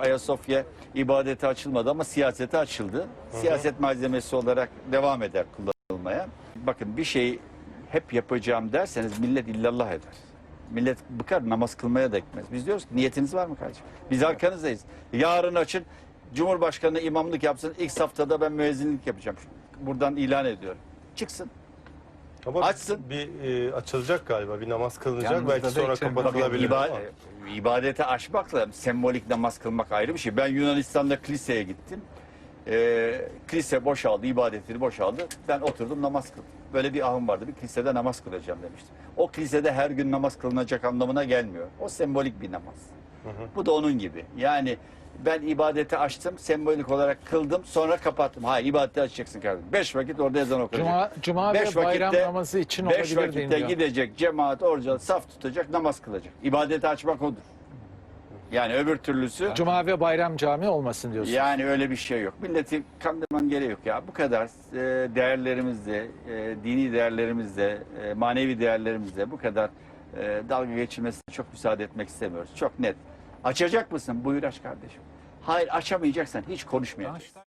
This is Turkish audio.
Ayasofya ibadete açılmadı ama siyasete açıldı. Siyaset malzemesi olarak devam eder kullanılmaya. Bakın bir şeyi hep yapacağım derseniz millet illallah eder. Millet bıkar namaz kılmaya da gitmez. Biz diyoruz ki niyetiniz var mı kardeşim? Biz arkanızdayız. Yarın açın Cumhurbaşkanı imamlık yapsın. İlk saftada ben müezzinlik yapacağım. Buradan ilan ediyorum. Çıksın. Ama Açsın. bir e, açılacak galiba. Bir namaz kılınacak. Yalnız Belki da sonra içeri- kapatılabilir. İba- ama. ibadete aşmakla sembolik namaz kılmak ayrı bir şey. Ben Yunanistan'da kiliseye gittim. Ee, kilise boşaldı, ibadetleri boşaldı. Ben oturdum namaz kıldım. Böyle bir ahım vardı. Bir kilisede namaz kılacağım demiştim. O kilisede her gün namaz kılınacak anlamına gelmiyor. O sembolik bir namaz. Bu da onun gibi. Yani ben ibadeti açtım, sembolik olarak kıldım, sonra kapattım. Hayır, ibadeti açacaksın kardeşim. Beş vakit orada ezan okuyacak. Cuma, Cuma ve Beş bayram vakitte- namazı için Beş olabilir vakitte deniliyor. gidecek, cemaat, oruca, saf tutacak, namaz kılacak. İbadeti açmak odur. Yani öbür türlüsü... Cuma ve bayram cami olmasın diyorsun. Yani öyle bir şey yok. Milleti kandırman gereği yok ya. Bu kadar e, değerlerimizle, e, dini değerlerimizle, e, manevi değerlerimizle bu kadar e, dalga geçilmesine çok müsaade etmek istemiyoruz. Çok net. Açacak mısın? Buyur aç kardeşim. Hayır açamayacaksan hiç konuşmayacaksın.